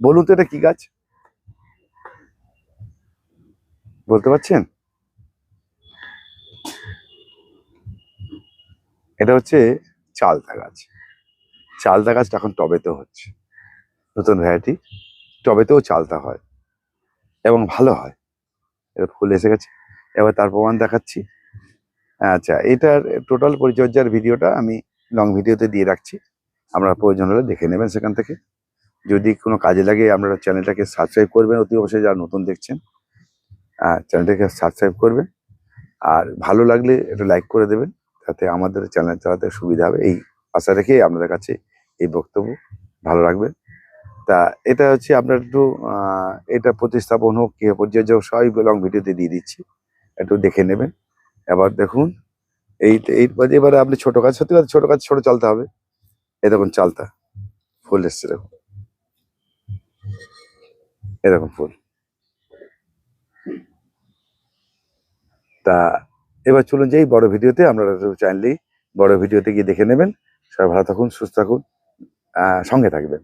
বলুন তো এটা কি গাছ? বলতে পারছেন? এটা হচ্ছে চালতা গাছ। চালতা গাছটা এখন টবেতেও হচ্ছে। নতুন ভ্যারাইটি। টবেতেও চালতা হয়। এবং ভালো হয়। এটা ফুল এসে গেছে। এবার তার প্রমাণ দেখাচ্ছি। আচ্ছা এটার টোটাল পরিচর্যার ভিডিওটা আমি লং ভিডিওতে দিয়ে রাখছি। আপনারা প্রয়োজন হলে দেখে নেবেন সেখান থেকে। যদি কোনো কাজে লাগে আপনারা চ্যানেলটাকে সাবস্ক্রাইব করবেন, অতি অবশ্যই যারা নতুন দেখছেন চ্যানেলটাকে সাবস্ক্রাইব করবেন। আর ভালো লাগলে একটু লাইক করে দেবেন, তাতে আমাদের চ্যানেল চালাতে সুবিধা হবে। এই আশা রেখে আপনাদের কাছে এই বক্তব্য ভালো রাখবেন তা এটা হচ্ছে আপনার একটু এটা প্রতিস্থাপন হোক কি পর্যায়ে হোক, সবই লং ভিডিওতে দিয়ে দিচ্ছি। একটু দেখে নেবেন। এবার দেখুন, এই এই, এবারে আপনি ছোটো কাজ, সত্যি কথা ছোট কাজ, ছোটো চালতে হবে। এই দেখুন চালতা ফুল এসছে দেখুন। এরকম ফুল। তা এবার চলুন যে এই বড় ভিডিওতে। আপনারা চাইলেই বড় ভিডিওতে গিয়ে দেখে নেবেন। সবাই ভালো থাকুন, সুস্থ থাকুন সঙ্গে থাকবেন।